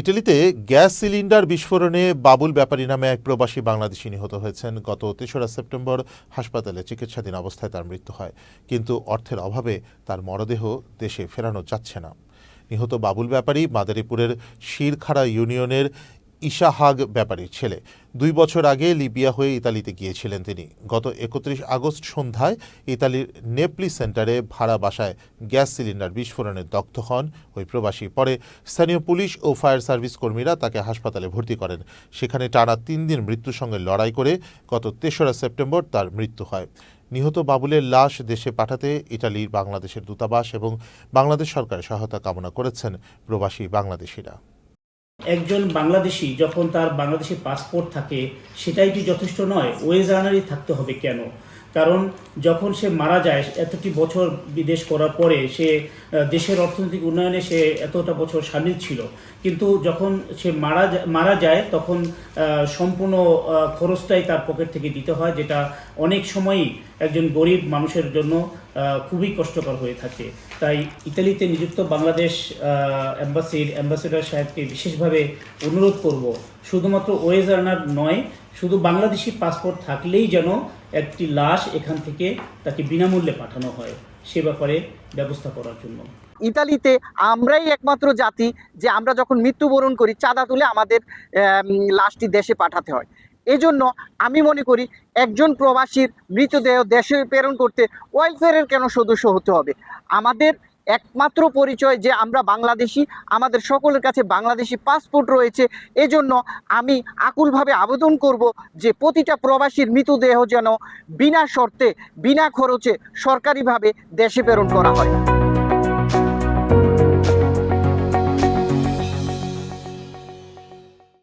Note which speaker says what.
Speaker 1: ইটালিতে gas cylinder বিস্ফোরণে বাবুল ব্যাপারী নামে এক প্রবাসী বাংলাদেশি নিহত হয়েছেন। গত তেসরা সেপ্টেম্বর হাসপাতালে চিকিৎসাধীন অবস্থায় তার মৃত্যু হয়। কিন্তু অর্থের অভাবে তার মরদেহ দেশে ফেরানো যাচ্ছে না। নিহত বাবুল ব্যাপারী মাদারীপুরের শিরখাড়া ইউনিয়নের ইশাহাগ ব্যাপারীর ছেলে। দুই বছর আগে লিবিয়া হয়ে ইতালিতে গিয়েছিলেন তিনি। গত একত্রিশ আগস্ট সন্ধ্যায় ইতালির নেপলি সেন্টারে ভাড়া বাসায় গ্যাস সিলিন্ডার বিস্ফোরণে দগ্ধ হন ওই প্রবাসী। পরে স্থানীয় পুলিশ ও ফায়ার সার্ভিস কর্মীরা তাকে হাসপাতালে ভর্তি করেন। সেখানে টানা তিন দিন মৃত্যুর সঙ্গে লড়াই করে গত তেসরা সেপ্টেম্বর তার মৃত্যু হয়। নিহত বাবুলের লাশ দেশে পাঠাতে ইটালির বাংলাদেশের দূতাবাস এবং বাংলাদেশ সরকারের সহায়তা কামনা করেছেন প্রবাসী বাংলাদেশিরা।
Speaker 2: একজন বাংলাদেশি যখন তার বাংলাদেশি পাসপোর্ট থাকে, সেটাই কি যথেষ্ট নয়? ওয়েজ আর্নারই থাকতে হবে কেন? কারণ যখন সে মারা যায়, এতটি বছর বিদেশ করার পরে সে দেশের অর্থনৈতিক উন্নয়নে সে এতটা বছর সামিল ছিল। কিন্তু যখন সে মারা মারা যায়, তখন সম্পূর্ণ খরচটাই তার পকেট থেকে দিতে হয়, যেটা অনেক সময়ই একজন গরিব মানুষের জন্য খুবই কষ্টকর হয়ে থাকে। তাই ইতালিতে নিযুক্ত বাংলাদেশ অ্যাম্বাসির অ্যাম্বাসেডর সাহেবকে বিশেষভাবে অনুরোধ করব। শুধুমাত্র ওয়েজ আর্নার নয় শুধু বাংলাদেশি পাসপোর্ট থাকলেই যেন একটি লাশ এখান থেকে তাকে বিনামূল্যে পাঠানো হয়, সে ব্যাপারে ব্যবস্থা করার জন্য।
Speaker 3: ইতালিতে আমরাই একমাত্র জাতি যে আমরা যখন মৃত্যুবরণ করি, চাঁদা তুলে আমাদের লাশটি দেশে পাঠাতে হয়। এজন্য আমি মনে করি, একজন প্রবাসীর মৃতদেহ দেশে প্রেরণ করতে ওয়েলফেয়ারের কেন সদস্য হতে হবে? আমাদের একমাত্র পরিচয় যে আমরা বাংলাদেশি, আমাদের সকলের কাছে বাংলাদেশি পাসপোর্ট রয়েছে। এজন্য আমি আকুলভাবে আবেদন করব যে প্রতিটা প্রবাসীর মৃতদেহ যেন বিনা শর্তে, বিনা খরচে সরকারিভাবে দেশে প্রেরণ করা হয়।